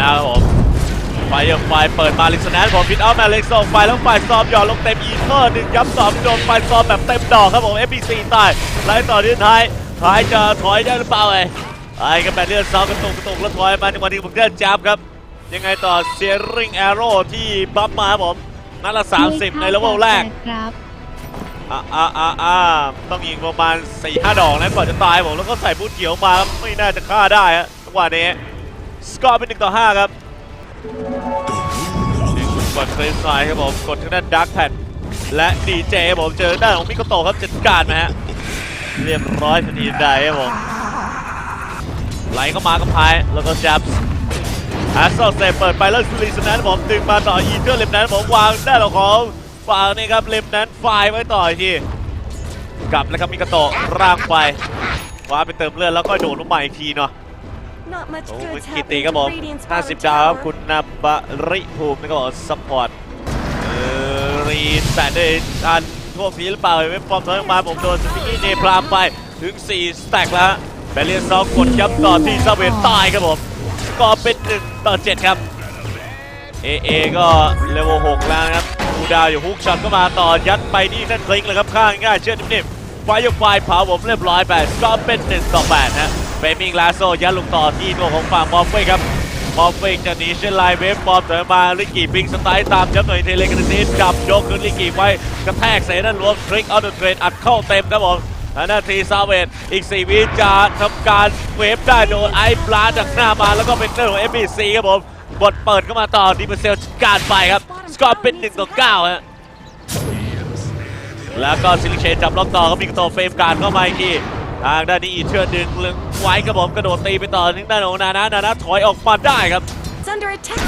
นะครับผมไฟยังไฟเปิดมาลิสแนนผมฟิตเอาแมเล็กส่งไฟแล้วไฟซอมหย่อนลงเต็มอีเทอร์หนึ่งย้ำสองโดนไฟซอมแบบเต็มดอกครับผม FPC ตายไล่ต่อที่ท้ายท้ายจะถอยได้หรือเปล่าไอ้ไอ้กับแบตเลือดซองกระตุกกระตุกแล้วถอยมาในวันที่ผมเดินจับครับ ยังไงต่อเซียริงแอโร่ที่บัฟมาครับผมนัดละ 30 ในเลเวลแรกครับอ่าอ่าอ่าอ่าต้องยิงประมาณ4ี่ห้าดอกนะก่อนจะตายผมแล้วก็ใส่บูทเขียวมาครับไม่น่าจะฆ่าได้ฮะจังหวะนี้ สกอร์เป็นหนึ่งต่อห้าครับนี่คุณกดเฟรนไซด์ครับผมกดทางด้านดักแพดและดีเจผมเจอด้านของมิโกโตครับจัดการไหมฮะเรียบร้อยทันทีได้ครับผมไหลเข้ามากับพายแล้วก็จับแอสโซเซเปิดไปแล้วลีสแนนผมดึงมาต่ออีเทอร์เลมแนนผมวางด้านของฝั่งนี่ครับเลมแนนไฟไว้ต่อทีกลับแล้วครับมิกโตร่างไฟว้าไปเติมเลือดแล้วก็โดดลงมาอีกทีเนาะ โอ้ good's กิติ happening ครับผม in Radiant's bottom 50 ดาวครับ tower. คุณนาบะริภูมินะครับผมซัพพอร์ตเออรีแสนด้วยอันทั่วฟีหรือเปล่าไม่ฟอร์มถอยออกมาผมโดนสปิกกี้เนพรามไปถึง 4 สแต็กแล้วแบลเลียนซองกดย้ำต่อที่ซาเวนตายครับผมสก็เป็น 1 ต่อ 7 ครับเอเอก็เลเวล6แล้วนะครับดูดาวอยู่ฮุกช็อตก็มาต่อยัดไปที่นั่นคลิงเลยครับข้างง่ายเชื่อนิ่มๆไฟยกไฟเผาผมเรียบร้อยไปสก็เป็น 1 ต่อ8นะ เฟมิงลาโซยัดลงต่อที่ตัวของฝั่งมอฟเฟ่ครับมอฟฟิกจะหนีเช่นไลน์เวฟบอลเสริมมาลิกกี้ปิงสไตล์ตามยับหน่อยเทเลกันซีจับยกขึ้นลิกกี้ไว้กระแทกเสนาล้วมทริกเอาเดอะเทรนอัดเข้าเต็มครับผมและนาทีซาเวตอีก 4 วิจะทำการเวฟได้โดนไอ้ปลาจากหน้ามาแล้วก็เป็นเรื่องของ FBC ครับผมบทเปิดเข้ามาต่อดีเปอร์เซลการไปครับ สกอร์เป็น1ต่อ9ฮะแล้วก็ซิลิเชนจับล็อกต่อก็มีกระโตเฟรมการเข้ามาอีกที ทางด้านนี้อีเชื่อดึงลึงไว้ครับผมกระโดดตีไปต่อทางด้านของนานะนานะถอยออกมาได้ครับ It's under attack.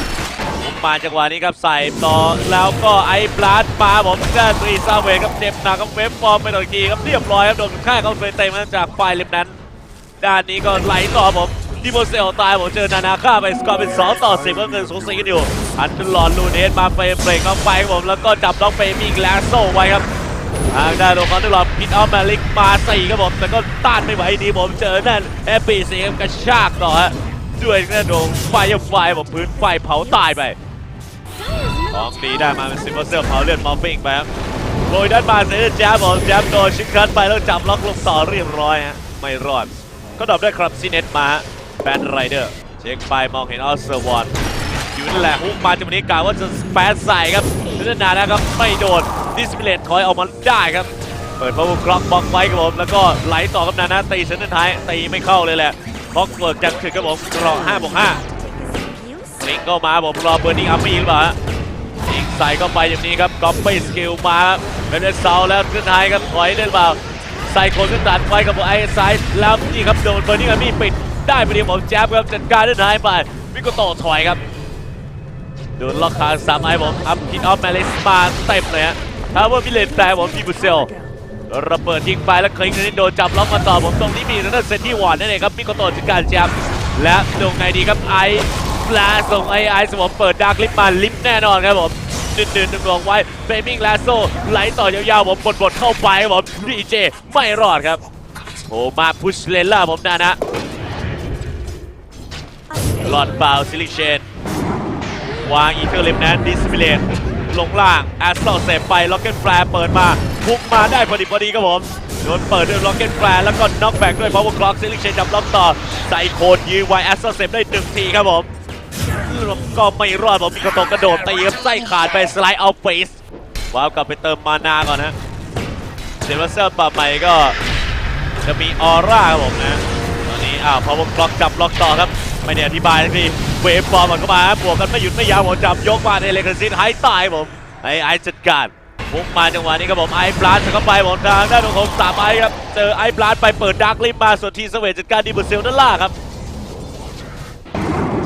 มาจังหวะนี้ครับใส่ต่อแล้วก็ไอ้บลัดมาผมก็ตรีซาเวครับเจ็บหนักครับเวฟฟอร์มไปต่ออีกทีครับเรียบร้อยครับโดนฆ่าเขาเฟรเต็มมาจากไฟล์เล็บนั้น ด้านนี้ก็ไหลต่อผมดิโมเซลตายผมเจอนานาฆ่าไปสกอร์เป็น2ต่อ10ก็เงินสูสีกันอยู่อันเดอร์ลอนลูเนสมาเฟรมเบรกเข้าไปครับผมแล้วก็จับล็อกเฟรมอีกแล้วโซ่ไว้ครับ ทางด้านของอันเดอร์ลอนพิทเอาแมลิกมาสี่ครับผมแต่ก็ต้านไม่ไหวดีผมเจอนั่นแอปปี้เสียกระชากต่อฮะด้วยหน้าโดงไฟยไฟผมพื้นไฟเผาตายไปของดีได้มาเป็นซิมเบอร์เซลเผาเลือดมอฟฟิงไปครับโรยด้านมาเซนแจ๊บผมแจ๊บโดนชิคคันไปแล้วจับล็อกลงต่อเรียบร้อยฮะไม่รอด ก็ดรอปได้ครับซีเน็ตมาแบนไรเดอร์เช็คไปมองเห็นออสเซอร์วอนอยู่นั่นแหละฮุกมาจังหวะนี้กล่าวว่าจะแปนใส่ครับ นั่นนานะครับไม่โดนดิสเพลตถอยออกมาได้ครับ เปิดพาวเวอร์คล็อกบล็อกไว้ครับผมแล้วก็ไหลต่อกับนานะตีเซนเตอร์ท้ายตีไม่เข้าเลยแหละบล็อกเวิร์กจังคือครับผมรอ5บวก5 Abuse? ลิงก็มาผมรอเบอร์นิงอัมมี่หรือเปล่าฮะยิงใส่เข้าไปอย่างนี้ครับก๊อปไปสกิลมาครับเป็นเซาแล้วขึ้นท้ายครับถอยได้หรือเปล่าใส่คนขึ้นตัดไว้กับไอ้ไซส์แล้วนี่ครับโดนเบอร์นิงอัมมี่ปิดได้ไปเดียวผมแจ๊บครับจัดการได้ท้ายไปมิโกโตะถอยครับ โดนล็อกคางสามไอ้ผมอัพคิดออฟแมลิสมาเต็มเลยฮะถ้าว่ามิเลนแปลผมมีบุเซลระเบิดยิงไปแล้วคลิงนี้โดนจับล็อกมาต่อผมตรงนี้มีนั่นเซนที่วอร์ดนั่นเองครับมิโกโตะจัดการแจมและตรงไงดีครับไอปลาส่งไอไอสมองเปิดดาร์กลิฟมาลิฟแน่นอนครับผมดึนดึนดึงลงไว้เฟมิงลาโซไหลต่อยาวๆผมบดบดเข้าไปครับผมดีเจไม่รอดครับโอ้มาพุชเลนล่าผมนะนะหลอดเปล่าซิลิเชน วางอีเทอร์เลมแนนดิสพิเลนลงล่างแอสโซเซฟไปล็อกเก็ตแฟร์เปิดมาพุกมาได้พอดีพอดีครับผมโดนเปิดด้วยล็อกเก็ตแฟร์แล้วก็น็อกแบกด้วยพาวเวอร์คล็อกซิลิเชนจับล็อกต่อใส่โคนยื้อไว้แอสโซเซฟได้หนึ่งทีครับผมก็ไม่รอดผมมีกระตกกระโดดตีครับไส้ขาดไปสไลด์เอาเฟสว้าวกลับไปเติมมานาก่อนนะเซนวัสเซอร์ปรับใหม่ก็จะมีออร่าครับผมนะตอนนี้อ้าวพาวเวอร์คล็อกจับล็อกต่อครับไม่ได้อธิบายทันที เวฟฟอร์มมันเข้ามาบวกกันไม่หยุดไม่ยั้งผมจับยกมาในเลกซินหายตายผมไอ้ไอ้จัดการพุ่งมาจังหวะนี้ครับผมไอ้บลัสเข้าไปผมทางด้านของสามไอ้ครับเจอไอ้บลัสไปเปิดดาร์กลิฟมาส่วนทีสเวตจัดการดีบุเซลด้านล่างครับ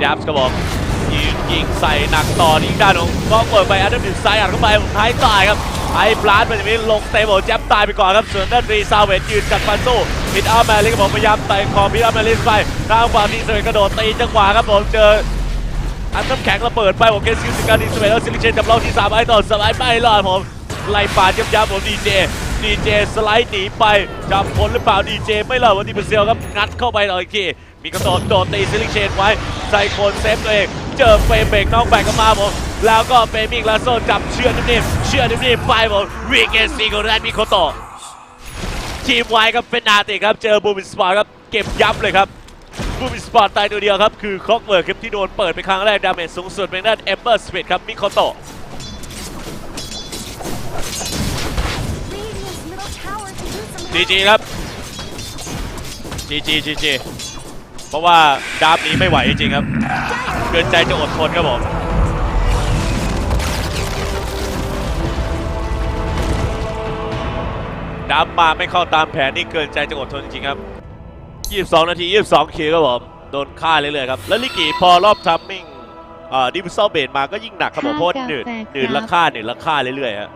จับส์ครับผมยิงยิงใส่หนักต่อที่ด้านของกองเปิดไปอันดับหนึ่งซ้ายอัดเข้าไปผมท้ายตายครับไอ้บลัสไปตรงนี้ลงเตะผมแจ๊บตายไปก่อนครับส่วนด้านรีซาเวตยืนกัดฟันสู้ มิดเอาแมลิกครับผมพยายามไต่คอมิดเอาแมลิสไปทางฝั่งทีสเวตกระโดดตีจังหวะครับผมเจออันน้ำแข็งระเบิดไปผมเกสคิวสิการดีสเปรแล้วซิลิเชนจับล็อกที่3ไอต่อสไลด์ไม่รอดผมไล่ปาดยับยับผมดีเจดีเจสไลด์หนีไปจับผลหรือเปล่าดีเจไม่รอดวันนี้เป็นเซลครับงัดเข้าไปต่ออีกทีมีกระโดดโดดตีซิลิเชนไว้ใส่คนเซฟตัวเองเจอเฟมเบกน้องแบกก็มาผมแล้วก็เฟมิงลาโซจับเชือนิ่มๆเชือนิ่มๆไปผมวีเกนซีโกแรนมิโคโตะ ทีมไว้ครับเป็นนาติครับเจอบูมิสปอร์ตครับเก็บยับเลยครับบูมิสปอร์ตตายตัวเดียวครับคือคล็อกเวิร์กครับที่โดนเปิดไปครั้งแรกดาเมจสูงสุดเป็นด้านเอมเบอร์สปีดครับมิโคโตะจีจีครับจีจีจีจีเพราะว่าดาบนี้ไม่ไหวจริงครับ เกินใจจะอดทนครับผม ดับมาไม่เข้าตามแผนนี่เกินใจจะอดทนจริงๆครับ 22 นาที 22 คิวครับผม โดนฆ่าเรื่อยๆครับ แล้วลิกิพอรอบทัมมิ่งอ่าดิฟเซลเบดมาก็ยิ่งหนักครับผมเพราะว่าหนืดหนืดและฆ่าหนืดและฆ่าเรื่อยๆฮะ